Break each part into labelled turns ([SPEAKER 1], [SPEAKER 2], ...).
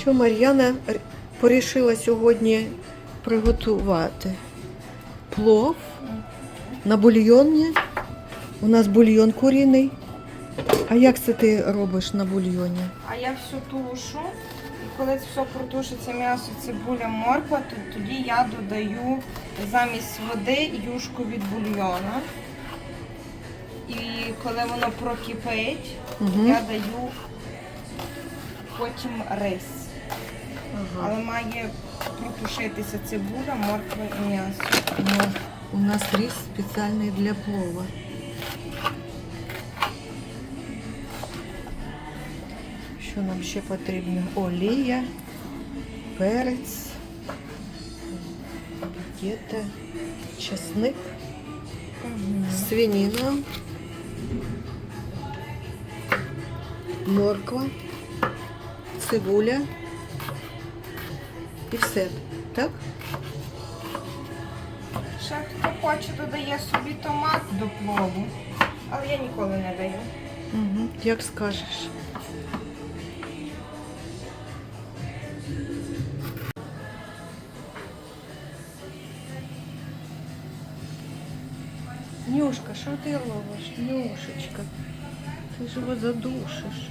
[SPEAKER 1] Що Мар'яна порішила сьогодні приготувати? Плов на бульйоні. У нас бульйон куріний. А як це ти робиш на бульйоні?
[SPEAKER 2] А я все тушу. І коли все протушиться м'ясо, цибуля, морква, то тоді я додаю замість води юшку від бульйона. І коли воно прокипить,
[SPEAKER 1] Угу.
[SPEAKER 2] я даю потім рис. Але має протушитися цибуля, морква і м'ясо.
[SPEAKER 1] Ну, у нас рис спеціальний для плова. Що нам ще потрібно? Олія, перець, пакети, чесник, свинина, морква, цибуля і все. Так?
[SPEAKER 2] Ще хто хоче, додає собі томат до плову. Але я ніколи не даю.
[SPEAKER 1] Угу. Як скажеш. Нюшка, що ти робиш? Нюшечка, ти ж його задушиш.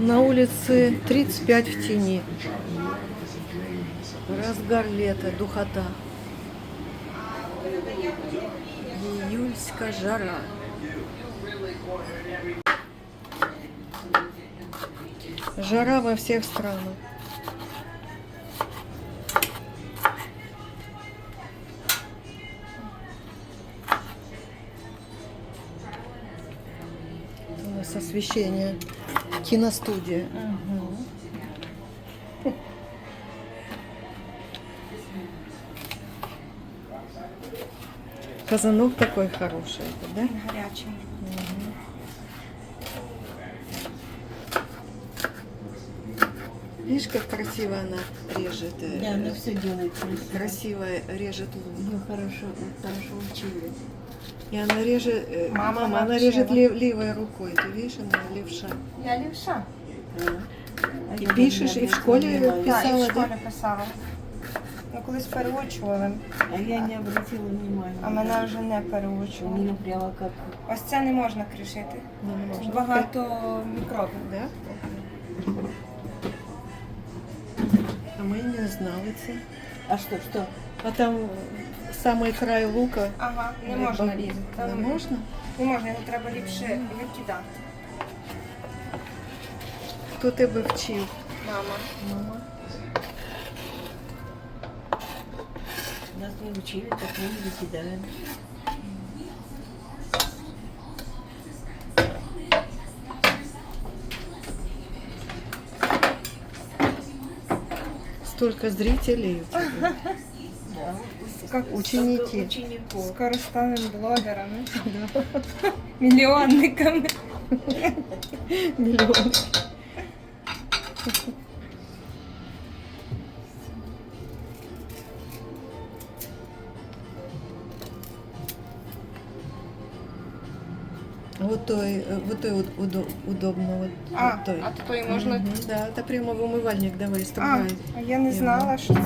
[SPEAKER 1] На улице 35 в тени. Разгар лета, духота. Июльская жара. Жара во всех странах. У освещение. Киностудия. Казанок такой хороший, да?
[SPEAKER 2] Гарячий.
[SPEAKER 1] Видишь, как красиво она режет. э,
[SPEAKER 3] Да, она все делает красиво.
[SPEAKER 1] Красиво режет лук.
[SPEAKER 3] Ее хорошо, хорошо учили.
[SPEAKER 1] И она режет, э,
[SPEAKER 2] Мама
[SPEAKER 1] мама, она режет лев- левой рукой. Ты видишь, она левша.
[SPEAKER 2] Я лівша.
[SPEAKER 3] А
[SPEAKER 1] И
[SPEAKER 3] я
[SPEAKER 1] пишешь,
[SPEAKER 3] не
[SPEAKER 1] и в школе
[SPEAKER 3] обратила
[SPEAKER 2] Так, і
[SPEAKER 1] Писала,
[SPEAKER 2] в школі писала. Ну, колись переучували,
[SPEAKER 3] А я не обратила внимания.
[SPEAKER 2] а мене вже не переучували.
[SPEAKER 3] меня прямо как
[SPEAKER 2] Ось це не можна кришити.
[SPEAKER 1] Не можна.
[SPEAKER 2] Багато мікробів.
[SPEAKER 1] Да? А ми не знали це.
[SPEAKER 3] А что, что?
[SPEAKER 1] А там самий край лука.
[SPEAKER 2] Ага, не можна різати.
[SPEAKER 1] Не
[SPEAKER 2] Там
[SPEAKER 1] можна?
[SPEAKER 2] Не можна, його треба ліпше викидати.
[SPEAKER 1] Хто тебе вчив?
[SPEAKER 2] Мама.
[SPEAKER 1] Мама.
[SPEAKER 3] Нас не учили, так мы не выкидаем.
[SPEAKER 1] Столько зрителей. у тебя.
[SPEAKER 2] Как
[SPEAKER 1] Ученики.
[SPEAKER 3] Учеников.
[SPEAKER 2] Скоро станемо блогерами. Мільйонниками.
[SPEAKER 1] Миллион. Вот той, вот той вот удо- удобно. Вот,
[SPEAKER 2] А,
[SPEAKER 1] вот той.
[SPEAKER 2] а то і можна.
[SPEAKER 1] Мгм, Да, это прямо в умивальник давай
[SPEAKER 2] А, а я не знала, що це.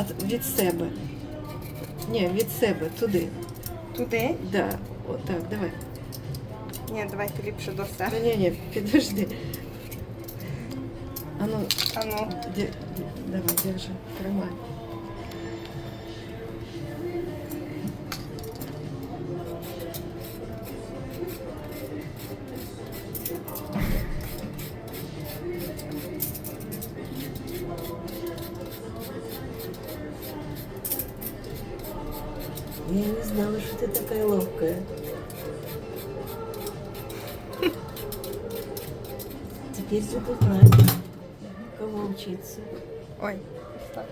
[SPEAKER 1] От, від себе. Ні, від себе, туди.
[SPEAKER 2] Туди?
[SPEAKER 1] Да, отак, давай.
[SPEAKER 2] Ні, давайте ліпше до себе.
[SPEAKER 1] Ні, ні, підожди. А ну,
[SPEAKER 2] А ну.
[SPEAKER 1] де- де- давай, держи, тримай.
[SPEAKER 3] Ты такая ловкая. Теперь буду знать, кого учиться.
[SPEAKER 2] Ой. Так.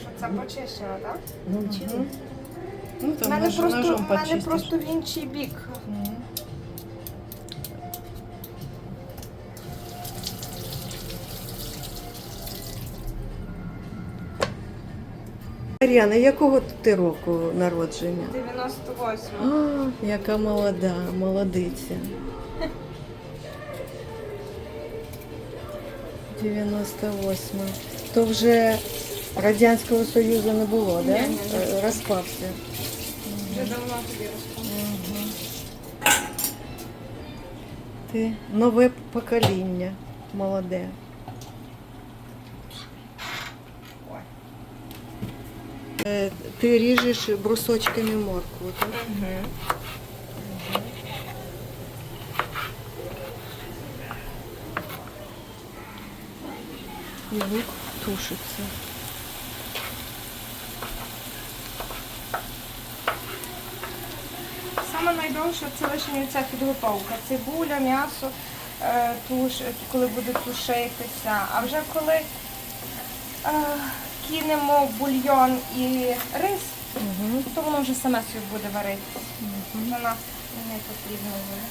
[SPEAKER 2] Що це почищено, так?
[SPEAKER 3] Научила?
[SPEAKER 1] Ну,
[SPEAKER 2] У
[SPEAKER 1] там
[SPEAKER 2] мене,
[SPEAKER 1] нож-
[SPEAKER 2] просто,
[SPEAKER 1] ножом
[SPEAKER 2] в мене
[SPEAKER 1] почистиш.
[SPEAKER 2] просто в інший бік.
[SPEAKER 1] Мар'яна, якого ти року народження?
[SPEAKER 2] 98.
[SPEAKER 1] А, яка молода, молодиця. 98. То вже Радянського Союзу не було, да?
[SPEAKER 2] ні, ні.
[SPEAKER 1] Е, Розпався.
[SPEAKER 2] Вже давно тобі розповідала.
[SPEAKER 1] Ти нове покоління, молоде.
[SPEAKER 2] Ой.
[SPEAKER 1] Е, Ти ріжеш брусочками моркву, так?
[SPEAKER 2] Угу.
[SPEAKER 1] І лук тушиться.
[SPEAKER 2] Саме найдовше це лише ця підготовка. Цибуля, м'ясо, е, туш, коли буде тушитися. А вже коли е, кинемо бульйон і рис,
[SPEAKER 1] Угу.
[SPEAKER 2] то воно вже саме собі буде варитися. На нас не потрібно буде.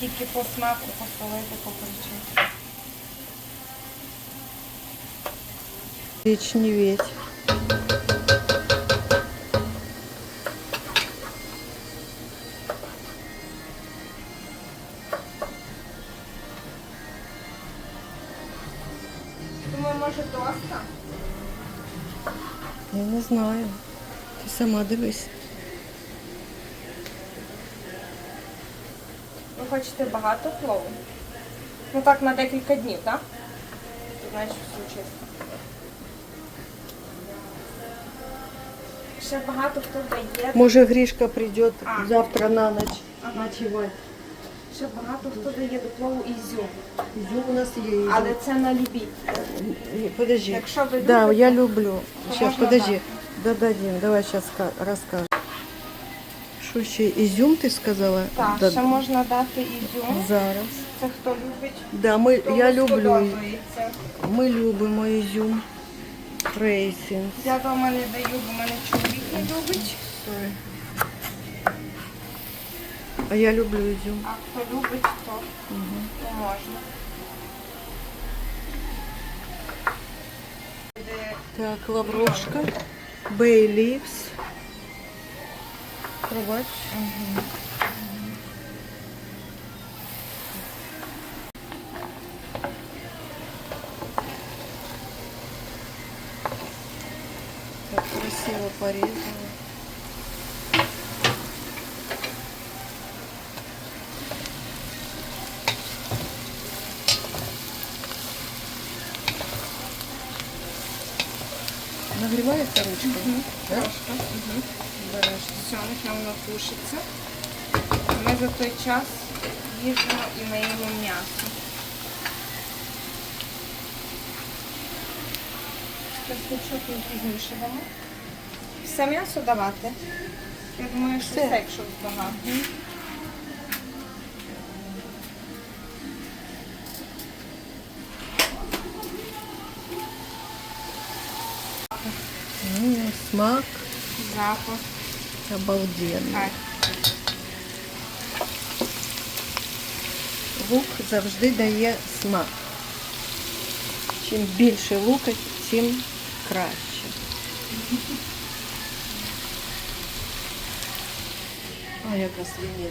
[SPEAKER 2] Тільки по смаку посолити, поперчити.
[SPEAKER 1] Річнівець.
[SPEAKER 2] Думаю, може тоста?
[SPEAKER 1] Я не знаю. Ти сама дивись.
[SPEAKER 2] Ви хочете багато плову? Ну так на декілька днів, так? То значить все чисто. Ще багато хто дає.
[SPEAKER 1] Може Гришка прийде
[SPEAKER 2] А.
[SPEAKER 1] завтра на ніч
[SPEAKER 2] Ага. Ще багато хто дає до плову ізюм.
[SPEAKER 1] Ізюм у нас є. ізюм.
[SPEAKER 2] Але це на любі.
[SPEAKER 1] Ні, Подожди.
[SPEAKER 2] Якщо ви
[SPEAKER 1] Да,
[SPEAKER 2] любите,
[SPEAKER 1] я люблю. Сейчас, подожди. Додадим. Давай сейчас расскажем. Що ще? Ізюм ти сказала?
[SPEAKER 2] Так,
[SPEAKER 1] Да-
[SPEAKER 2] ще можна дати ізюм.
[SPEAKER 1] Зараз.
[SPEAKER 2] Це хто любить.
[SPEAKER 1] Да, ми, я люблю.
[SPEAKER 2] сподобається.
[SPEAKER 1] Ми любимо ізюм. Рейсінг.
[SPEAKER 2] Я вдома не даю, бо мене чоловік не любить.
[SPEAKER 1] А я люблю ізюм.
[SPEAKER 2] А хто любить, то, то можна. Де
[SPEAKER 1] Так, лаврошка. Бейлівс. Пробач. Так красиво порезала. Нагрівається ручка? Да?
[SPEAKER 2] Трошки. Угу. Береш все, нехай воно тушиться. Ми за той час їжемо і наїмо м'ясо. Чесничок ми пізніше дамо. Все м'ясо давати. Я думаю, що
[SPEAKER 1] Все.
[SPEAKER 2] якщо багато.
[SPEAKER 1] смак
[SPEAKER 2] Запах.
[SPEAKER 1] обалденний.
[SPEAKER 2] Так.
[SPEAKER 1] Лук завжди дає смак. Чим більше лука, тим краще. А яка свинина.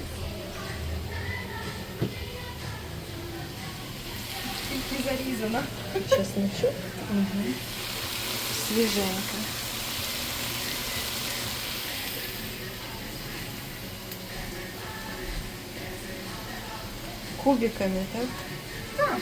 [SPEAKER 2] Тільки зарізано.
[SPEAKER 1] Чесночок. Угу. Свіженька. Кубиками, так?
[SPEAKER 2] Так.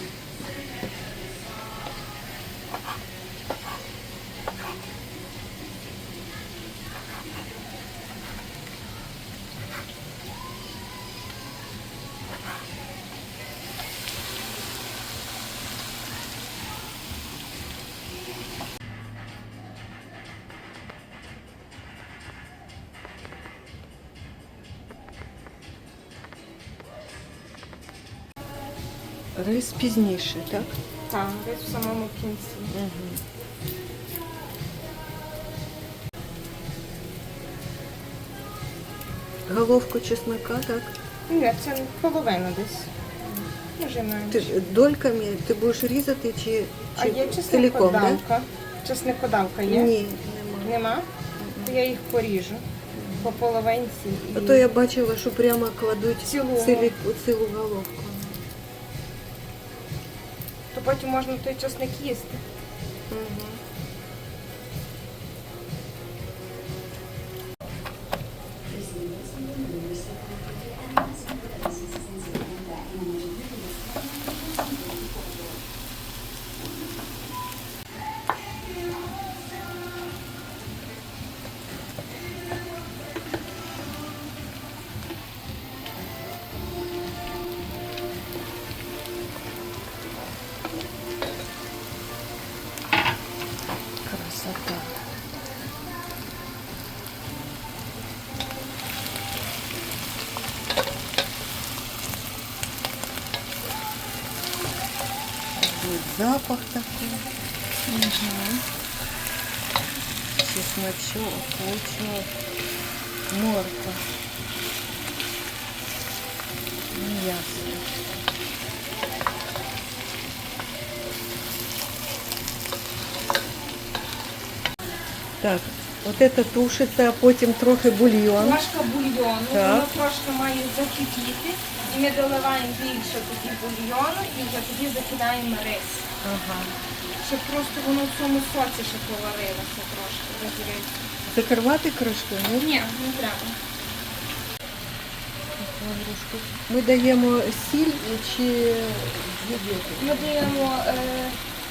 [SPEAKER 1] Рис пізніше, так?
[SPEAKER 2] Так, десь в самому кінці.
[SPEAKER 1] Угу. Головку чеснока, так?
[SPEAKER 2] Ні, це половина десь. Може.
[SPEAKER 1] Ти ж дольками ти будеш різати чи, чи
[SPEAKER 2] А є
[SPEAKER 1] ціліком, да?
[SPEAKER 2] чесникодавка? Чесникодавка є?
[SPEAKER 1] Ні, нема.
[SPEAKER 2] Нема? То я їх поріжу по половинці.
[SPEAKER 1] А то я бачила, що прямо кладуть
[SPEAKER 2] Цілу.
[SPEAKER 1] цілі, цілу головку.
[SPEAKER 2] Потім можна той чесник їсти.
[SPEAKER 1] Угу. запах такой. Угу. Чесночок, лучок, морква. Ну, ясно. Так, от це тушиться, а потім трохи бульйон.
[SPEAKER 2] Ложка бульйону,
[SPEAKER 1] Так.
[SPEAKER 2] воно трошки має закипіти. І ми доливаємо більше тоді бульйону і вже тоді закидаємо рис.
[SPEAKER 1] Ага.
[SPEAKER 2] Щоб просто воно в цьому соці ще поварилося трошки. розігріти.
[SPEAKER 1] Закривати кришкою? Ні?
[SPEAKER 2] Ні, не треба.
[SPEAKER 1] Ми даємо сіль чи від'єти?
[SPEAKER 2] Ми даємо, е,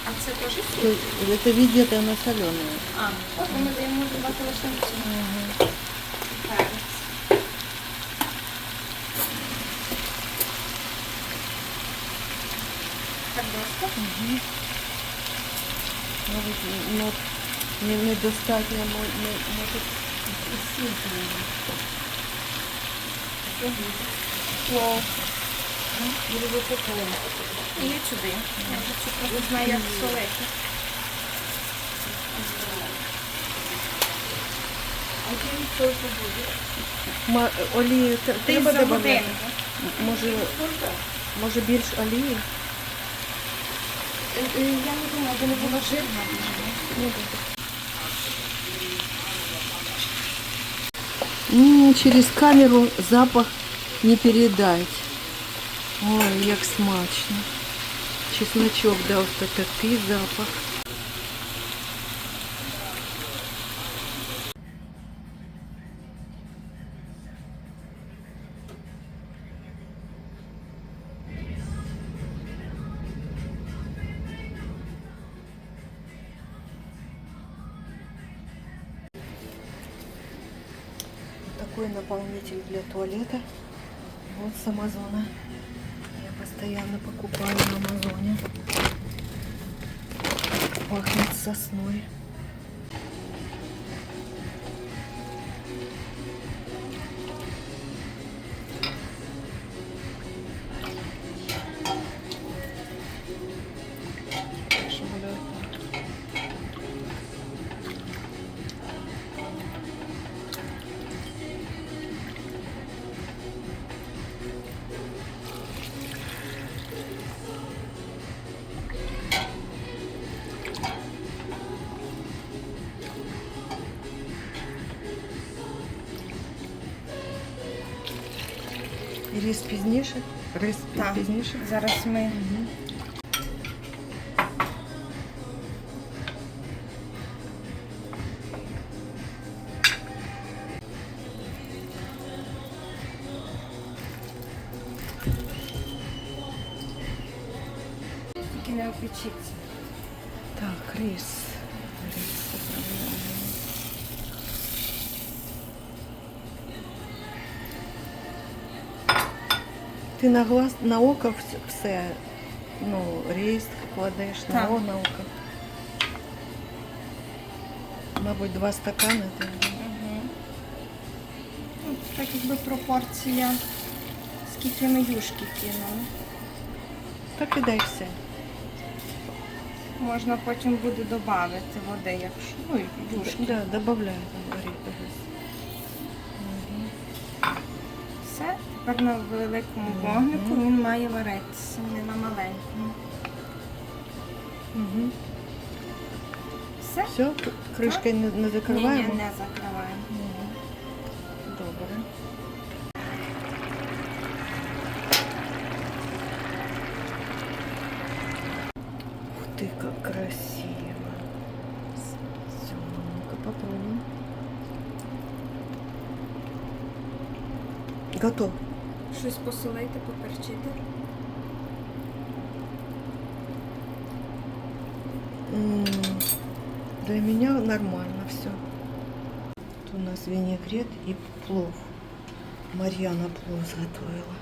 [SPEAKER 2] а це теж сіль?
[SPEAKER 1] Це від'єте на солене.
[SPEAKER 2] А, от ми даємо додати лише на цю. Перець. Так досить?
[SPEAKER 1] Навіть ну, не, недостатньо, не, може і треба.
[SPEAKER 2] Плов.
[SPEAKER 1] Буде високого.
[SPEAKER 2] І сюди. Я вже цукру знаю, як солити.
[SPEAKER 1] Те-
[SPEAKER 2] Ти
[SPEAKER 1] треба додати? Може, може більш олії?
[SPEAKER 2] Я не думаю, бо не було жирно.
[SPEAKER 1] Через камеру запах не передать. Ой, як смачно. Чесночок дав та такий запах. Наполнитель для туалета. Вот с Амазона. Я постоянно покупаю на Амазоне. Пахнет сосной. Ріс пізніше? Рис
[SPEAKER 2] Так.
[SPEAKER 1] пізніше.
[SPEAKER 2] Зараз ми тільки не опечіться.
[SPEAKER 1] Так, рис. Рис поправляємо. Ти на глаз на око все, ну, рис кладеш на,
[SPEAKER 2] Так.
[SPEAKER 1] о, на око. Мабуть, два стакани. так?
[SPEAKER 2] Угу. Ну, так якби пропорція, скільки ми юшки кинули.
[SPEAKER 1] Так і дай все.
[SPEAKER 2] Можна потім буде додати води, якщо ну, і юшки.
[SPEAKER 1] Да, добавляй там рис.
[SPEAKER 2] Тепер на великому вогнику він має варитися, не на маленькому. Все?
[SPEAKER 1] Все, кришкою не, не
[SPEAKER 2] Ні, ні,
[SPEAKER 1] закриваємо?
[SPEAKER 2] не закриваємо.
[SPEAKER 1] Добре. Ух ты, как красиво. Все, ну-ка попробуем. Готов.
[SPEAKER 2] Щось посолити, поперчити.
[SPEAKER 1] Для меня нормально все. Тут у нас винегрет и плов. Марьяна плов сготовила.